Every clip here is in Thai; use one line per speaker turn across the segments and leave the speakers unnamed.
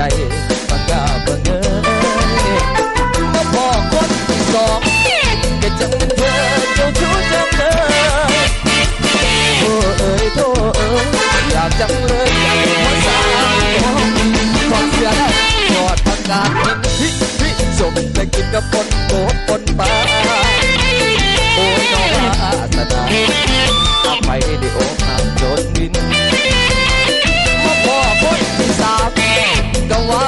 ใจมากกาบังเอิญมาพอคนที่สองก็จังเป็นเธอเจ้าชู้จังเธอโอ้เอ้ยโทเอ๋ยอยากจังเลยอยากเป็นหัวใจถอเสื้อแล้วอดผักกาดกินพริกพริกสมแต่กินกับปนโอ้ปน the wall.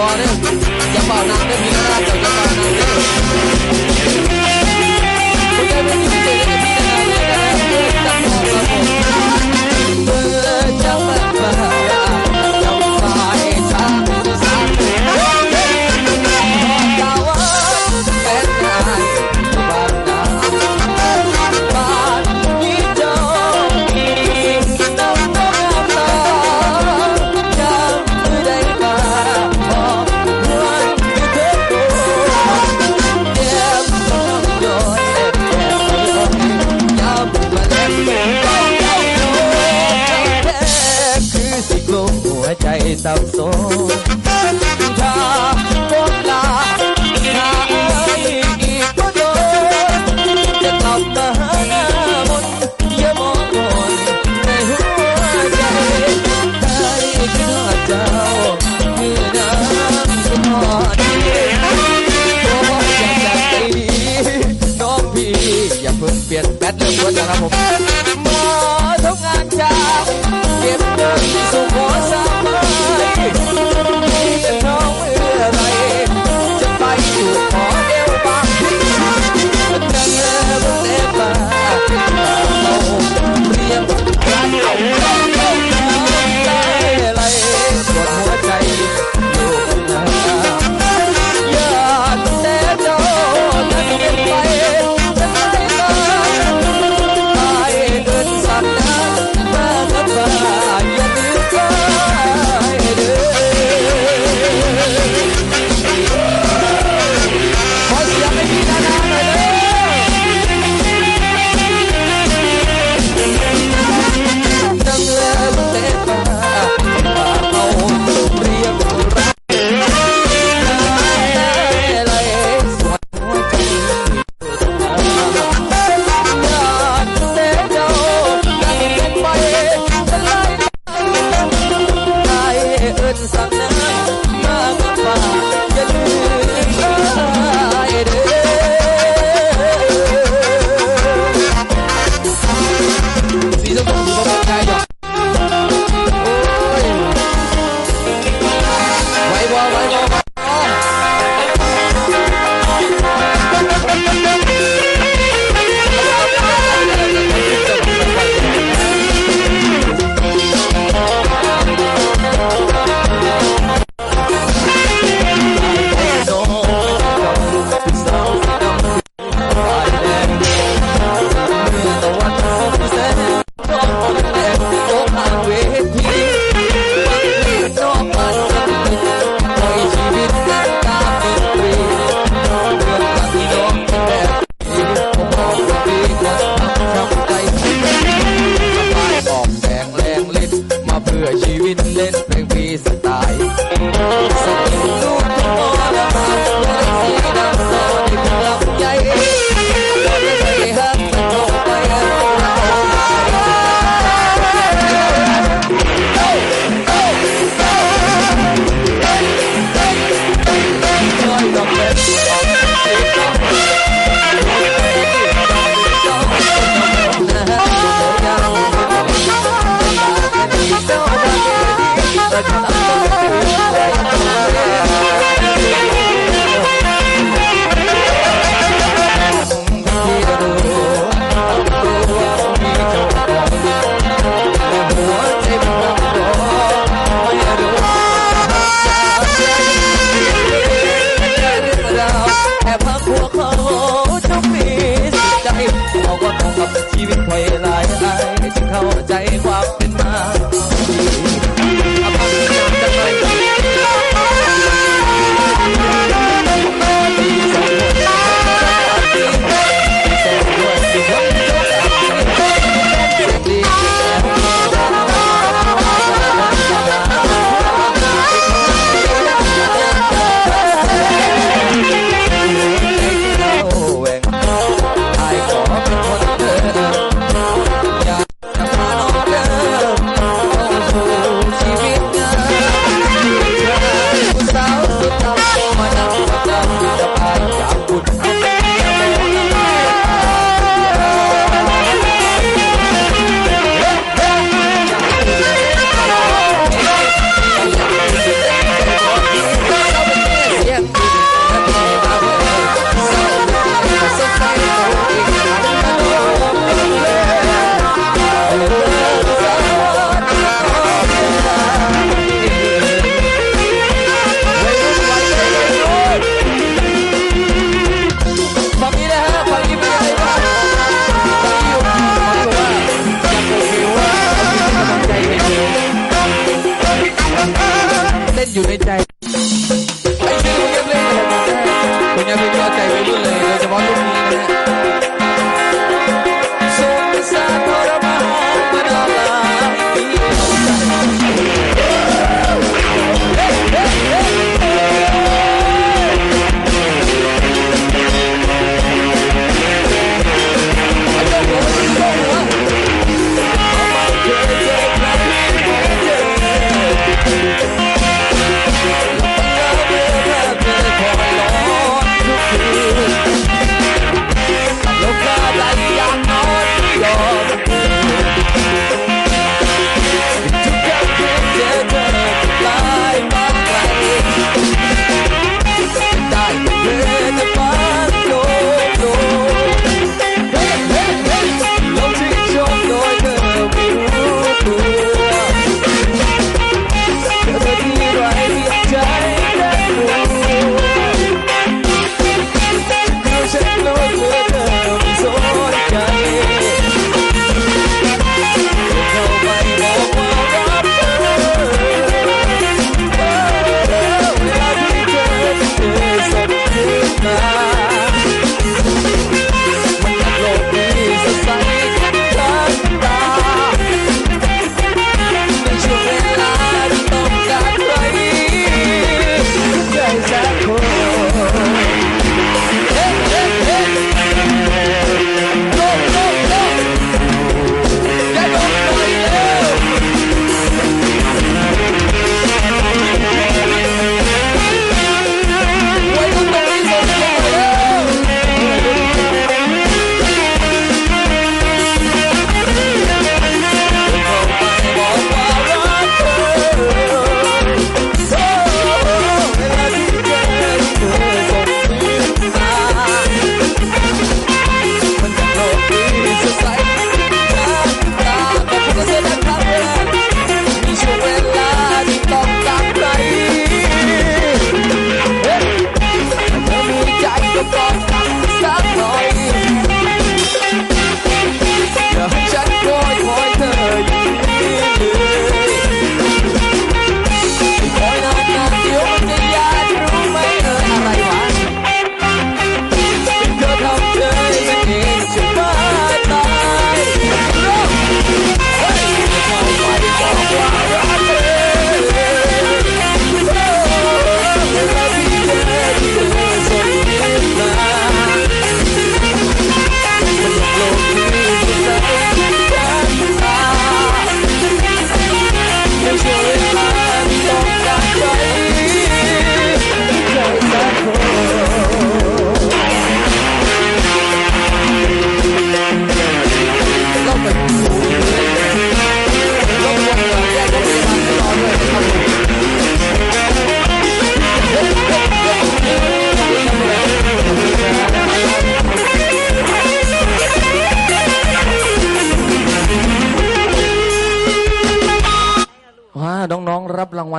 fora E a gonna a balada Porque a minha vida chạy tàu số. Sagrada.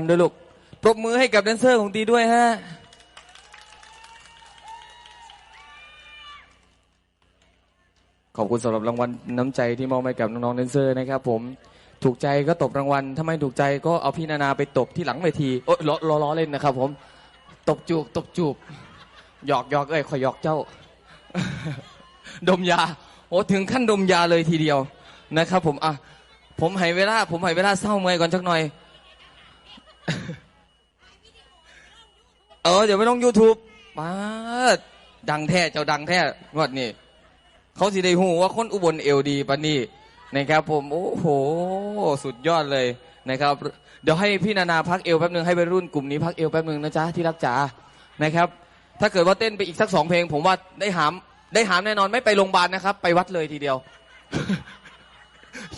องๆรับรางวัลด้วยลูก ปรบมือให้กับแดนเซอร์ของตีด้วยฮะ ขอบคุณสำหรับรางวัลน้ำใจที่มอบให้กับน้องๆแดนเซอร์นะครับผม ถูกใจก็ตบรางวัล ถ้าไม่ถูกใจก็เอาพี่นานาไปตบที่หลังเวที โอ้ยล้อล้อล้อเล่นนะครับผม ตบจูบตบจูบ หยอกหยอกเอ้ยขอยหยอกเจ้า ดมยา โอ้ถึงขั้นดมยาเลยทีเดียวนะครับผมอะผมให้เวลา ผมให้เวลาเศร้าเมื่อยก่อนสักหน่อย เออ เดี๋ยวไปลง YouTube มาดดังแท้เจ้าดังแท้งวดนี้ เขาสิได้หูว่าคนอุบลเอลดีปานนี้นะครับผม โอ้โห สุดยอดเลยนะครับ เดี๋ยวให้พี่นานาพักเอวแป๊บนึงให้ไปรุ่นกลุ่มนี้พักเอวแป๊บนึงนะจ๊ะที่รักจ๋านะครับ ถ้าเกิดว่าเต้นไปอีกสักสองเพลง ผมว่าได้หาม ได้หามแน่นอนไม่ไปโรงพยาบาลนะครับ ไปวัดเลยทีเดียว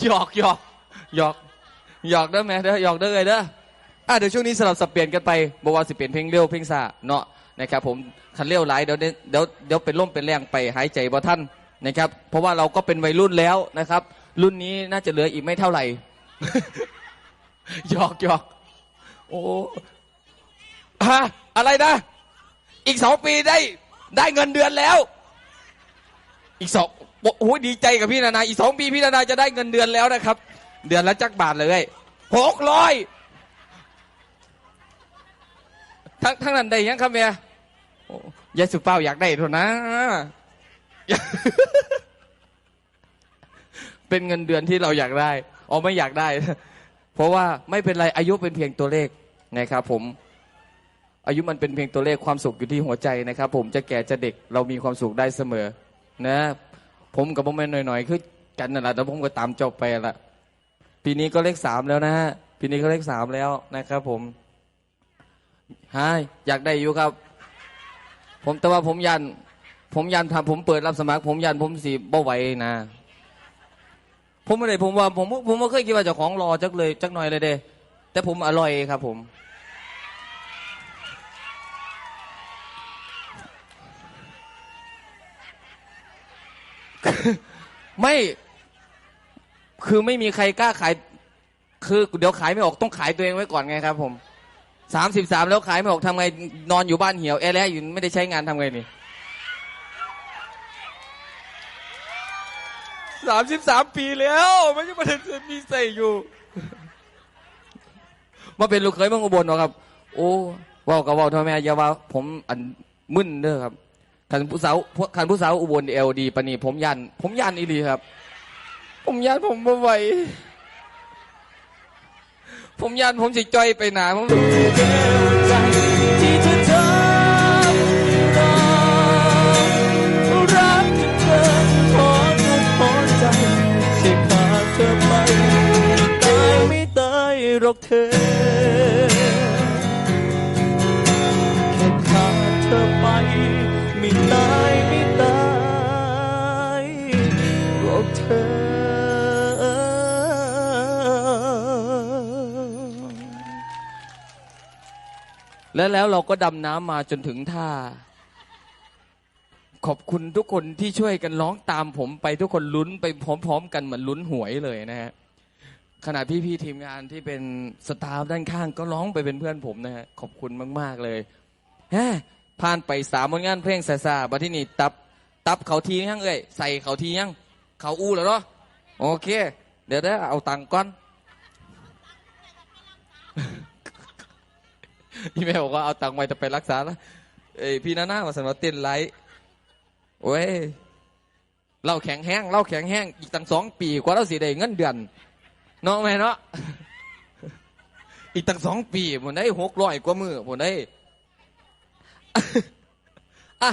หยอกหยอกหยอกหยอกเด้อแม่เด้อหยอกเด้อเลยเด้อ อะเดี๋ยวช่วงนี้สลับสับเปลี่ยนกันไปบอกว่าสิเปลี่ยนเพลงเร็วเพลงซาเนาะนะครับผมคันเร็วหลายเดี๋ยวเดี๋ยวเดี๋ยวเป็นล่มเป็นแรงไปหายใจบ่ท่านนะครับ เพราะว่าเราก็เป็นวัยรุ่นแล้วนะครับ รุ่นนี้น่าจะเหลืออีกไม่เท่าไหร่หยอกหยอกโอ้ฮะอะไรนะ อีกสองปีได้ได้เงินเดือนแล้ว อีกสองโอ้โหดีใจกับพี่นานาอีกสองปีพี่นานาจะได้เงินเดือนแล้วนะครับ เดือนละจักบาทเลยหกร้อย ทั้งทั้งนั้นได้ยังครับเมียอยายสุเป้าอยากได้เท่านะเป็นเงินเดือนที่เราอยากได้อ๋อไม่อยากได้ เพราะว่าไม่เป็นไรอายุเป็นเพียงตัวเลขนะครับ ผม อายุมันเป็นเพียงตัวเลขความสุขอยู่ที่หัวใจนะครับ ผมจะแก่จะเด็กเรามีความสุขได้เสมอ นะ ผมกับผมแม่หน่อยๆคือกันนั่นแหละแต่ผมก็ตามจบไปละปีนี้ก็เลขสามแล้วนะฮะปีนี้ก็เลขสามแล้วนะครับ ผม ฮะอยากได้อยู่ครับ ผมแต่ว่าผมยัน ผมยันทำผมเปิดรับสมัคร ผมยันผมสีบ่ไหวนะ ผมไม่ได้ผมว่า ผมผมไม่เคยคิดว่าจะของรอจักเลยจักหน่อยเลยเด้แต่ผมอร่อยครับ ผม ไม่คือไม่มีใครกล้าขาย คือเดี๋ยวขายไม่ออกต้องขายตัวเองไว้ก่อนไงครับ ผม สามสิบสามแล้วขายไม่ออกทำไงนอนอยู่บ้านเหี่ยวแอร์แล้วอยู่ไม่ได้ใช้งานทำไงนี่สามสิบสามปีแล้วไม่ใช่ประเด็นมีใส่อยู่มาเป็นลูกเคยเมืองอุบลเนาะครับ โอ้ว่ากับว่าทำไมอย่าว่า ผมอันมึนเด้อครับขันผู้สาวขันผู้สาวอุบลเอลดีปนีผมยันผมยันอีหลีครับ ผมยันผมบ่ไหว ผมยันผมสิจอยไปหนาผม และแล้วเราก็ดำน้ำมาจนถึงท่า ขอบคุณทุกคนที่ช่วยกันร้องตามผมไปทุกคนลุ้นไปพร้อม ๆ กันเหมือนลุ้นหวยเลยนะฮะขณะพี่ๆทีมงานที่เป็นสตาฟด้านข้างก็ร้องไปเป็นเพื่อนผมนะฮะขอบคุณมาก ๆเลยฮะผ่านไปสามผลงานเพลงซาซาบัดที่นี่ตับตับเขาทียังเอ้ยใส่เขาทียังเขาอู้แล้วเนาะโอเค เดี๋ยวได้อเอาตังก่อน พี่แม่บอกว่าเอาตังค์ไว้จะไปรักษาแล้วเอ้พี่นาน่ามาสนว่าเต้นไลท์โอ้ยเล่าแข็งแห้งเล่าแข็งแห้งอีกตั้งสองปีกว่าเราสิได้เงินเดือนเนาะแม่เนาะอีกตั้งสองปีผมได้หกร้อยกว่ามือผมได้อะ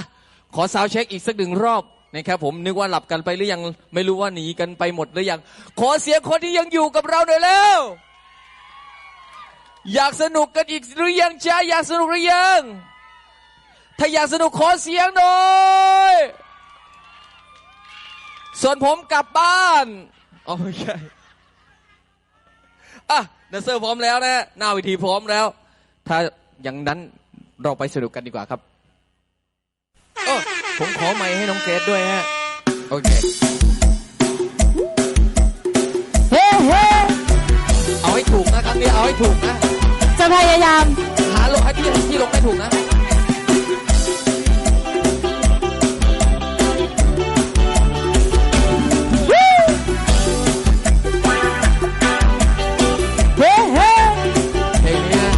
ขอซาวเช็คอีกสักหนึ่งรอบนะครับผมนึกว่าหลับกันไปหรือยังไม่รู้ว่าหนีกันไปหมดหรือยัง ขอเสียงคนที่ยังอยู่กับเราหน่อยแล้ว อยากสนุกกันอีกหรือยังจ้าอยากสนุกหรือยัง ถ้าอยากสนุกขอเสียงหน่อยส่วนผมกลับบ้านอ๋อไม่ใช่อะเดนเซอร์พร้อมแล้วนะหน้าเวทีพร้อมแล้ว ถ้าอย่างนั้นเราไปสนุกกันดีกว่าครับเออผมขอไมค์ให้น้องเกรซด้วยฮะ โอเคั้งนี้เอาให้ถูกนะ
จะพยายาม
หาลงให้ที่ที่ลงให้ถูกนะ เฮ้เฮ้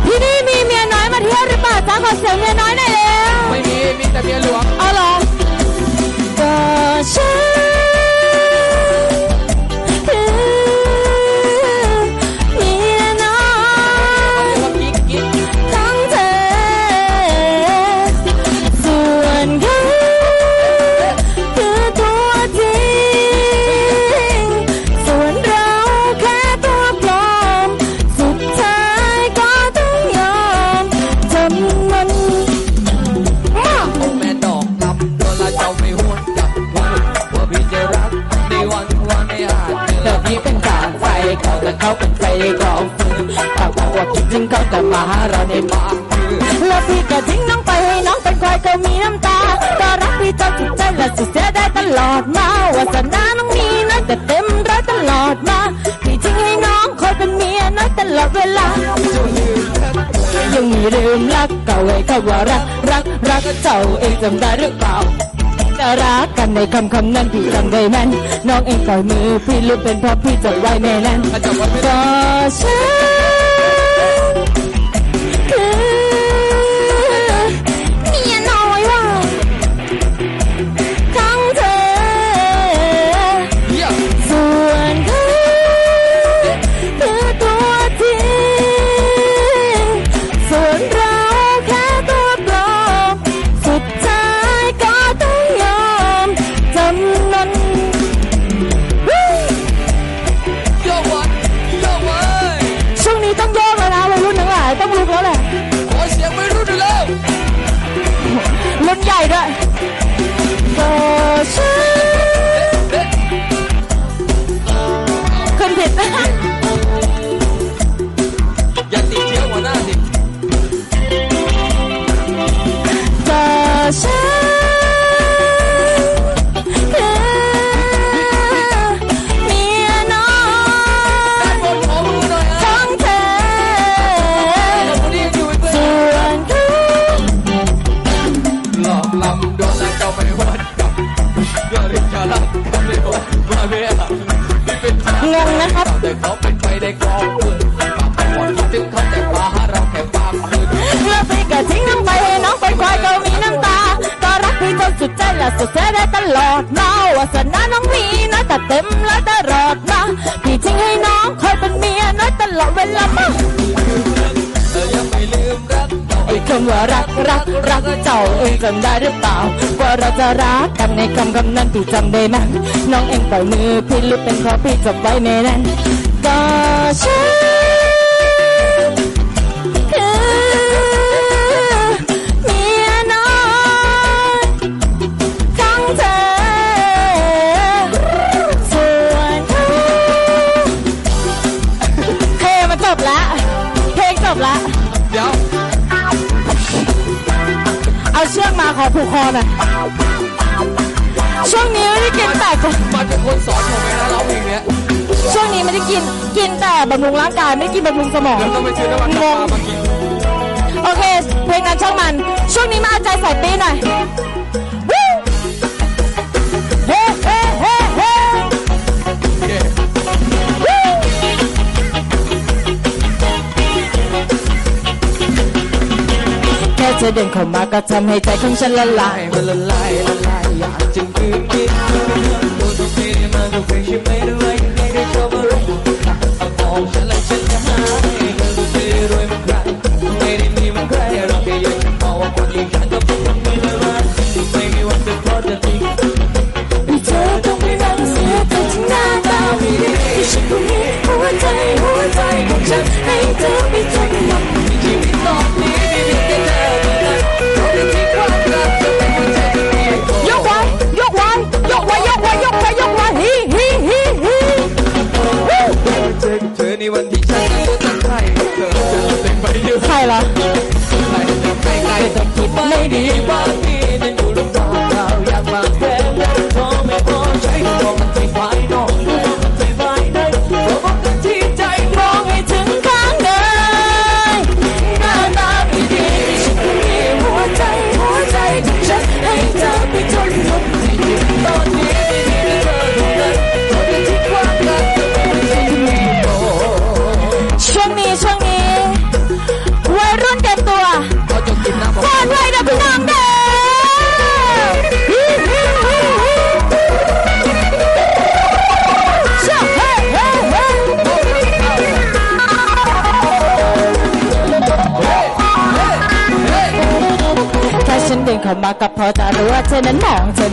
ที่นี่มีเมียน้อยมาเที่ยวหรือเป
ล่าจ้าขอเสียงเมียน้อยหน่อย จและสุดเสียได้ตลอดมาวาสนาน้องมีน้อยแต่เต็มร้อยตลอดมาพี่ทิ้งให้น้องคอยเป็นเมียน้อยตลอดเวลายังมีลืมรักเก่าไว้คำว่ารักรักรักเจ้าเองจำได้หรือเปล่าจะรักกันในคำคำนั้นพี่จำได้แม่นน้องเองปล่อยมือพี่รู้เป็นเพราะพี่จดไว้ในนั้น
ถ้าจำไว้ไม่ได้
ก็ฉัน ค่ความคืน
แล้ว
พี่ก็ทิ้งน้องไปให้น้องเป็นควายก็มีน้ำตา ก็รักพี่จนสุดใจและสุดเสียได้ตลอดมาวาสนาน้องมีน้อยแต่เต็มแล้วตลอดมาพี่ทิ้งให้น้องคอยเป็นเมียน้อยตลอดเวลามา ว่ารักรักรักเจ้าเองจำได้หรือเปล่า ว่าเราจะรักกันในคำคำนั้นพี่จำได้ไหมน้องเองปล่อยมือพี่รู้เป็นเพราะพี่จบไว้ในนั้นก็ฉัน ขอผูกคอหน่อยช่วงนี้ไม่ได้กินแต่
มันเป็นคนสอนผมไหมนะร้องเพลงเนี้ย
ช่วงนี้ไม่ได้กินกินแต่บำรุงร่างกายไม่ได้กินบำรุงสมอง
เดี๋ยวต้องไปซื้อน้ำมันปลามากิน
โอเคเพลงนั้นช่างมัน ช่วงนี้มาเอาใจใส่ปีหน่อย เธอเดินเข้ามาก็ทำให้ใจของฉันละลาย
มันละลายละลายอยากจะคืนคิด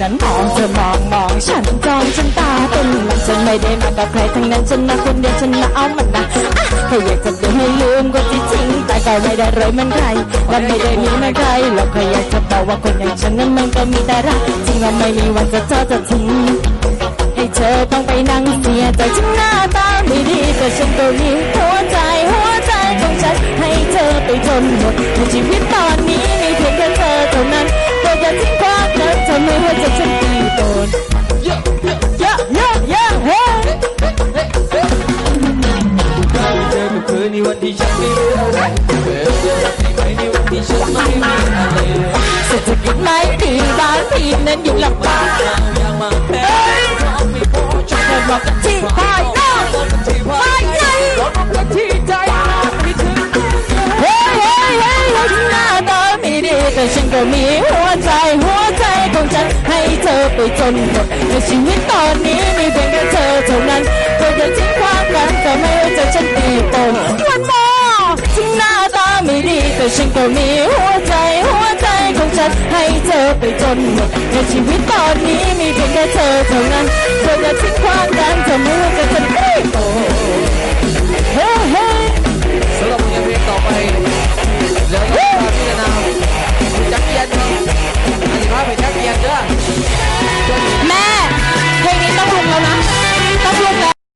นั้นมอง
เธอมองม
องฉันจอง
ฉัน
ตาเป็น
ฉันไม่ได้มากับใครทั้งนั้นฉันมาคนเดียวฉันมาเอามันนะอะแค่อยากจะเดินให้ลืมก็ที่ทิ้งแต่ก็ไม่ได้เลยมันใครและไม่ได้มีมันใครแล้วก็อยากจะบอกว่าคนอย่างฉันนั้นมันก็มีแต่รักจริงว่าไม่มีวันจะเจอจะทิ้งให้เธอต้องไปนั่งเสียใจฉันหน้าตาไม่ดีก็มีหัวใจหัวใจของฉันให้เธอไปจนหมดในชีวิตตอนนี้มีเพียงแค่เธอเท่านั้นโปรดอย่าทิ้ง ไม่ว่าจะฉันตีโดน
เยอะเยอะ
เยอะเยอะเยอเฮ้ย
เจอกับเธอในวันที่ฉันไม่รู้อะไรเธอจะรักได้ไหมในวันที่ฉันไม่มีอะไรเลย
เศรษฐกิจไม่ดีบ้านพี่นั้นอยู่ลำบาก
อยากมาแพ้ทำไม่พอใจ
เธอบอกกันที่ภายนอก
ภายในรถมันที่ใจไม่ถึง
เฮ้ยเฮ้ยเฮ้ยเฮ้ยหน้าตาไม่ดีแต่ฉันก็มีหัวใจหัว รัให้เธอไปจนหมดในชีวิตตอนนี้มีเพียงแค่เธอเท่านั้นเธอจะทิ้งความรักแต่ไม่ว่าจะฉันตีตรงวันโมถึงหน้าตาไม่ดีแต่ฉันก็มีหัวใจหัวใจของฉันให้เธอไปจนหมดในชีวิตตอนนี้มีเพียงแค่เธอเท่านั้นเธอจะทิ้งความรักแต่ไม่ว่าจะฉันตีตรงเต่อไป
เล้อกาพิจารณาคุจักรยันครับ้อยไปนักเรียนเด้อแม
่เพลงนี้ต้องลุงแล้วนะ ต้องลุงแล้ว